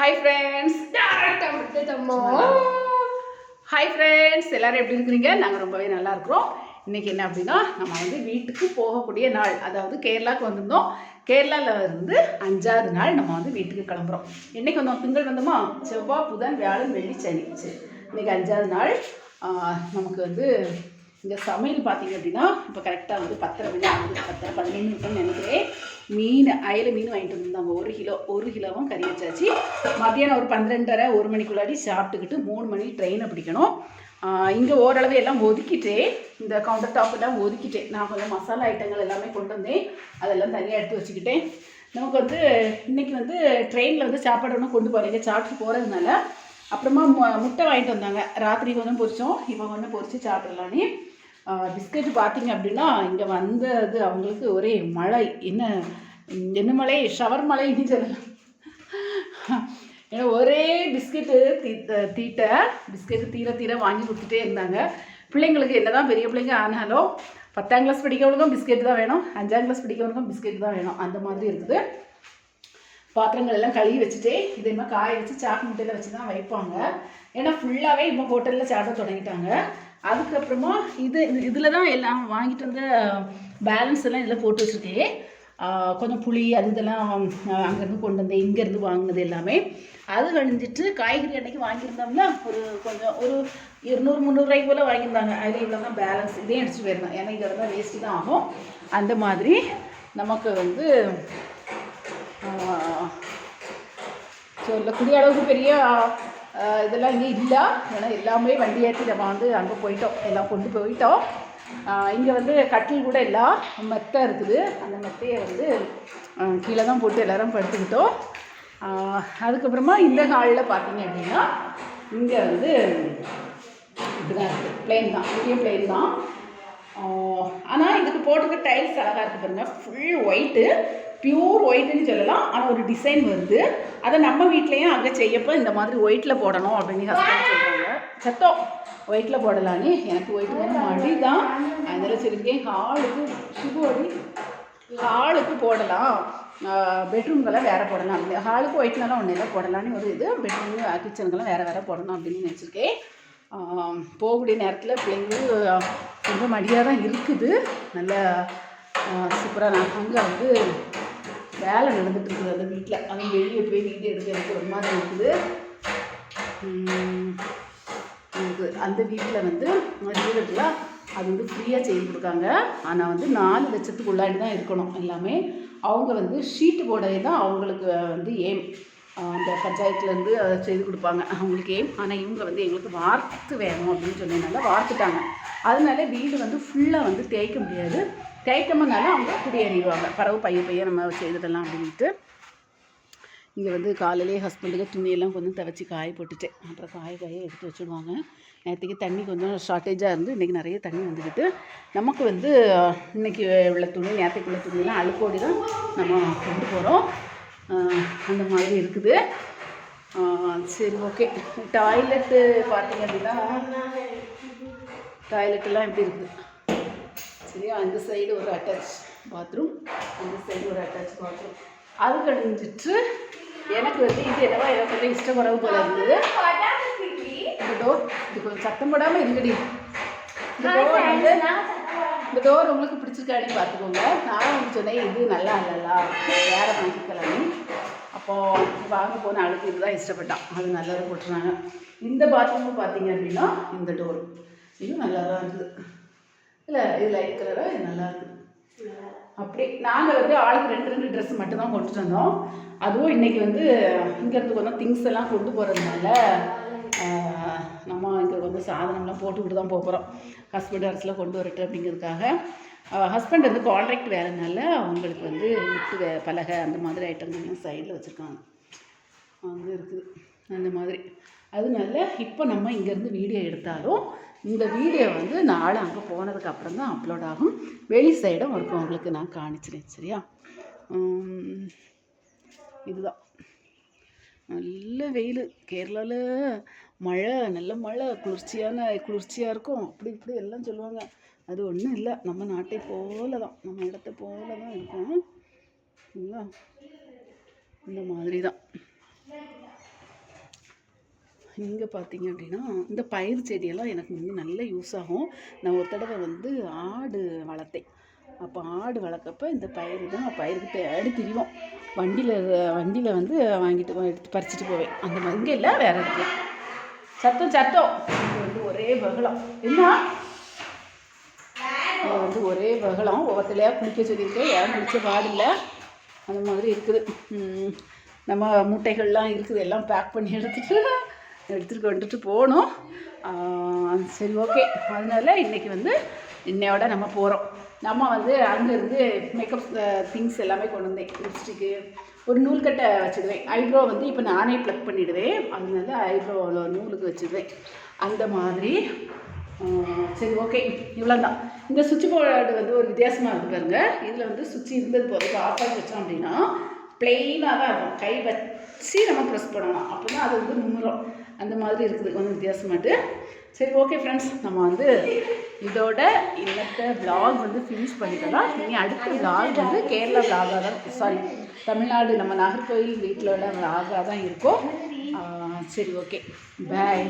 Hi friends hi friends எல்லாரும் எப்படி இருக்கிறீங்க? நாங்கள் ரொம்பவே நல்லா இருக்கிறோம். இன்னைக்கு என்ன அப்படின்னா நம்ம வந்து வீட்டுக்கு போகக்கூடிய நாள். அதாவது கேரளாவுக்கு வந்திருந்தோம். கேரளாவில் இருந்து அஞ்சாவது நாள் நம்ம வந்து வீட்டுக்கு கிளம்புறோம். என்னைக்கு வந்தோம். திங்கள் வந்தோமா? செவ்வாய் புதன் வியாழன் வெள்ளி சனி. சரி இன்னைக்கு அஞ்சாவது நாள். நமக்கு வந்து இங்கே சமையல் பார்த்தீங்க அப்படின்னா இப்போ கரெக்டாக வந்து பத்தரை மணி ஆகுது. பத்தரை பதினேழு நிமிஷம்னு நினைக்கிறேன். மீன் அயல மீன் வாங்கிட்டு வந்திருந்தாங்க. ஒரு கிலோ ஒரு கிலோவும் கறி வச்சாச்சு. மத்தியானம் ஒரு பன்னிரெண்டரை ஒரு மணிக்குள்ளாடி சாப்பிட்டுக்கிட்டு மூணு மணி ட்ரெயினை பிடிக்கணும். இங்கே ஓரளவு எல்லாம் ஒதுக்கிட்டே இந்த கவுண்டர் டாப் எல்லாம் ஒதுக்கிட்டேன் நான் கொஞ்சம் மசாலா ஐட்டங்கள் எல்லாமே கொண்டு வந்தேன். அதெல்லாம் தனியாக எடுத்து வச்சுக்கிட்டேன். நமக்கு வந்து இன்னைக்கு வந்து ட்ரெயினில் வந்து சாப்பாடு ஒன்றும் கொண்டு போகிறீங்க சாப்பிட்டு போகிறதுனால அப்புறமா மு- முட்டை வாங்கிட்டு வந்தாங்க. ராத்திரி கொஞ்சம் பொரிச்சோம். இப்போ கொஞ்சம் பொரித்து சாப்பிடலான்னு பிஸ்கெட் பார்த்தீங்க அப்படின்னா இங்கே வந்தது அவங்களுக்கு ஒரே மழை. என்ன என்ன மலை ஷவர் மலைன்னு சொல்லலாம். ஏன்னா ஒரே பிஸ்கெட்டு தீ தீட்ட பிஸ்கெட்டு தீர தீர வாங்கி கொடுத்துட்டே இருந்தாங்க. பிள்ளைங்களுக்கு என்ன தான் பெரிய பிள்ளைங்க ஆனாலும் பத்தாம் கிளாஸ் படிக்கிறவங்களுக்கும் பிஸ்கெட் தான் வேணும். அஞ்சாம் கிளாஸ் படிக்கிறவங்களுக்கும் பிஸ்கெட் தான் வேணும். அந்த மாதிரி இருக்குது. பாத்திரங்கள் எல்லாம் கழுவி வச்சுட்டு இதே மாதிரி காய வச்சு சாக்கு முட்டையில் வச்சு தான் வைப்பாங்க. ஏன்னா ஃபுல்லாகவே இப்போ ஹோட்டலில் சாப்பிட தொடங்கிட்டாங்க. அதுக்கப்புறமா இது இதில் தான் எல்லாம் வாங்கிட்டு வந்த பேலன்ஸ் எல்லாம் இதில் போட்டு வச்சுருக்கேன். கொஞ்சம் புளி அது இதெல்லாம் அங்கேருந்து கொண்டு வந்தேன் இங்கேருந்து வாங்கினது எல்லாமே. அது கழிஞ்சிட்டு காய்கறி அன்னைக்கு வாங்கியிருந்தோம்னா ஒரு கொஞ்சம் ஒரு இருநூறு முந்நூறுரூவாய்க்கு போல் வாங்கியிருந்தாங்க. அதில் இவ்வளோ தான் பேலன்ஸ் இதையும் அடிச்சு போயிருந்தேன் ஏன்னா இதில் தான் வேஸ்ட்டு தான் ஆகும். அந்த மாதிரி நமக்கு வந்து சொல்லக்கூடிய அளவுக்கு பெரிய இதெல்லாம் இங்கே இல்லை. ஏன்னா எல்லாமே வண்டி ஏற்றி நம்ம வந்து அங்கே போயிட்டோம். எல்லாம் கொண்டு போயிட்டோம். இங்கே வந்து கட்டில் கூட இல்லை மெத்தை இருக்குது. அந்த மெத்தையை வந்து கீழே தான் போட்டு எல்லோரும் படுத்துக்கிட்டோம். அதுக்கப்புறமா இந்த ஹாலில் பார்த்தீங்க அப்படின்னா இங்கே வந்து இப்படிதான் இருக்குது பிளெயின் தான் பெரிய பிளெயின் தான். ஆனால் இதுக்கு போட்டிருக்க டைல்ஸ் அழகாக இருக்குது பாருங்க. ஃபுல் ஒயிட்டு பியூர் ஒயிட்டுன்னு சொல்லலாம். ஆனால் ஒரு டிசைன் வருது. அதை நம்ம வீட்லேயும் அங்கே செய்யப்போ இந்த மாதிரி ஒயிட்டில் போடணும் அப்படின்னு ஹஸ்பண்ட் சொல்கிறாங்க சத்தம். ஒயிட்டில் போடலான்னு எனக்கு ஒயிட் வந்து மடி தான் அதில் சொல்லியிருக்கேன் ஹாலுக்கு சுகுவடி ஹாலுக்கு போடலாம். பெட்ரூம்கெல்லாம் வேறு போடலாம். அப்படி ஹாலுக்கு ஒயிட்லலாம் ஒன்றும் இல்லை. போடலான்னு ஒரு இது. பெட்ரூம் கிச்சனுக்கெல்லாம் வேறு வேறு போடணும் அப்படின்னு நினச்சிருக்கேன். போகக்கூடிய நேரத்தில் பிள்ளைங்களுக்கு கொஞ்சம் மடியாக தான் இருக்குது. நல்ல சூப்பராக நான் அங்கே வந்து வேலை நடந்துட்டு இருக்குது அந்த வீட்டில் அதுவும் வெளியே போய் வீட்டு எடுக்க எனக்கு ஒரு மாதிரி இருக்குது அந்த வீட்டில் வந்து வீடு அது வந்து ஃப்ரீயாக செய்து கொடுக்காங்க. ஆனால் வந்து நாலு லட்சத்துக்குள்ளாடி தான் இருக்கணும் எல்லாமே. அவங்க வந்து ஷீட்டு போடவே தான் அவங்களுக்கு வந்து ஏம் அந்த பஞ்சாயத்துலேருந்து அதை செய்து கொடுப்பாங்க. அவங்களுக்கு ஏம் ஆனால் இவங்க வந்து எங்களுக்கு வார்த்து வேணும் அப்படின்னு சொன்னதுனால வார்த்துட்டாங்க. அதனால வீடு வந்து ஃபுல்லாக வந்து தேய்க்க முடியாது. தேய்க்கமனால அவங்க குடியேறிடுவாங்க. பறவை பைய பையன் நம்ம செய்துடலாம் அப்படின்ட்டு. இங்கே வந்து காலையிலேயே ஹஸ்பண்டுக்கு துணியெல்லாம் கொஞ்சம் துவச்சி காய போட்டுட்டேன். அப்புறம் காய காய எடுத்து வச்சுடுவாங்க. நேற்றுக்கு தண்ணி கொஞ்சம் ஷார்ட்டேஜாக இருந்து இன்றைக்கி நிறைய தண்ணி வந்துக்கிட்டு நமக்கு வந்து இன்றைக்கி இன்னைக்கு உள்ள துணி நேற்றுக்கு உள்ள துணியெல்லாம் அழுக்கோடி தான் நம்ம கொண்டு போகிறோம் அந்த மாதிரி இருக்குது. சரி ஓகே டாய்லெட்டு பார்த்தீங்க அப்படின்னா டாய்லெட்டெல்லாம் எப்படி இருக்குது? சரியா? அந்த சைடு ஒரு அட்டாச் பாத்ரூம் அந்த சைடு ஒரு அட்டாச் பாத்ரூம் அது கழிஞ்சிட்டு எனக்கு வந்து இது என்னவா எனக்கு வந்து இஷ்டப்படவு போல இருந்தது இது கொஞ்சம் சத்தம் போடாமல் இருங்கடி. இந்த டோர் வந்து இந்த டோர் உங்களுக்கு பிடிச்சிருக்காடின்னு பார்த்துக்கோங்க. நான் உங்களுக்கு சொன்னேன் இது நல்லா இல்லைல்ல. வேறு வாங்கிக்கலாம்னு அப்போது வாங்க போன ஆளுக்கு இதுதான் இஷ்டப்பட்டான். அது நல்லதாக போட்டுருந்தாங்க. இந்த பாத்ரூம் பார்த்தீங்க அப்படின்னா இந்த டோர் இது நல்லா தான் இருக்குது. இல்லை இது லைட் கலராக இது நல்லா இருக்குது. அப்படி நாங்கள் வந்து ஆளுக்கு ரெண்டு ரெண்டு ட்ரெஸ் மட்டும் தான் கொண்டுட்டு வந்தோம். அதுவும் இன்னைக்கு வந்து இங்கேருந்து கொஞ்சம் திங்ஸ் எல்லாம் கொண்டு போகிறதுனால நம்ம இங்கே வந்து சாதனம்லாம் போட்டுக்கிட்டு தான் போகிறோம் ஹஸ்பண்ட் அரசில் கொண்டு வரட்டு அப்படிங்கிறதுக்காக. ஹஸ்பண்ட் வந்து கான்ட்ராக்ட் வேலைனால அவங்களுக்கு வந்து விட்டு வே பலகை அந்த மாதிரி ஐட்டங்கள்லாம் சைடில் வச்சுருக்காங்க. அங்கே இருக்குது. அந்த மாதிரி. அதனால இப்போ நம்ம இங்கேருந்து வீடியோ எடுத்தாலும் இந்த வீடியோ வந்து நாளை அங்கே போனதுக்கு அப்புறம் தான் அப்லோட் ஆகும். வெளி சைடும் இருக்கும். உங்களுக்கு நான் காணிச்சினேன் சரியா? இதுதான். நல்ல வெயில். கேரளாவில் மழை நல்ல மழை. குளிர்ச்சியான குளிர்ச்சியாக இருக்கும். அப்படி இப்படி எல்லாம் சொல்லுவாங்க. அது ஒன்றும் இல்லை. நம்ம நாட்டை போல தான் நம்ம இடத்த போல தான் இருக்கும். சரிங்களா இந்த மாதிரி தான் இங்கே பார்த்தீங்க அப்படின்னா இந்த பயிர் செடியெல்லாம் எனக்கு வந்து நல்ல யூஸ் ஆகும். நான் ஒரு தடவை வந்து ஆடு வளர்த்தேன். அப்போ ஆடு வளர்க்கப்ப இந்த பயிர் தான் பயிருக்கு தேடி திரிவோம் வண்டியில் வண்டியில் வந்து வாங்கிட்டு எடுத்து பறிச்சுட்டு போவேன். அந்த மாதிரி இல்லை வேறு இடத்துல. சத்தம் சத்தம். இது வந்து ஒரே பகலம். என்ன? இது வந்து ஒரே பகலம். ஒவ்வொருத்தலையாக குளிக்க சொல்லியிருக்கேன். யாரும் குளிச்ச பாடில்லை அந்த மாதிரி இருக்குது. நம்ம மூட்டைகள்லாம் இருக்குது. எல்லாம் பேக் பண்ணி எடுத்துகிட்டு எடுத்துட்டு வந்துட்டு போகணும். சரி ஓகே அதனால இன்றைக்கி வந்து இன்னையோட நம்ம போகிறோம் நம்ம வந்து அங்கேருந்து மேக்கப் திங்ஸ் எல்லாமே கொண்டு வந்தேன். லிப்ஸ்டிக்கு ஒரு நூல்கட்டை வச்சுடுவேன் ஐப்ரோ வந்து இப்போ நானே ப்ளக் பண்ணிடுவேன். அதனால ஐப்ரோவில் நூலுக்கு வச்சுடுவேன் அந்த மாதிரி சரி ஓகே இவ்வளோ தான் இந்த சுவிட்ச் போர்டு வந்து ஒரு வித்தியாசமாக இருக்குது பாருங்க. இதில் வந்து சுவிட்ச் இருந்தது போது இப்போ ஆஃப் ஆகி வச்சோம் அப்படின்னா பிளெயினாக தான் இருக்கும். கை வச்சு நம்ம ப்ரெஸ் பண்ணலாம். அப்போ தான் அது வந்து மும்முறம் அந்த மாதிரி இருக்குது. கொஞ்சம் வித்தியாசமாட்டு. சரி ஓகே ஃப்ரெண்ட்ஸ் நம்ம வந்து இதோட இன்னத்த vlog வந்து ஃபினிஷ் பண்ணிக்கலாம். இனி அடுத்த vlog வந்து கேரளா vlog-ஆ தான். சாரி தமிழ்நாடு நம்ம நாகர்கோவில் வீட்டில் உள்ள vlog-ஆ தான் இருக்கும். சரி ஓகே பாய்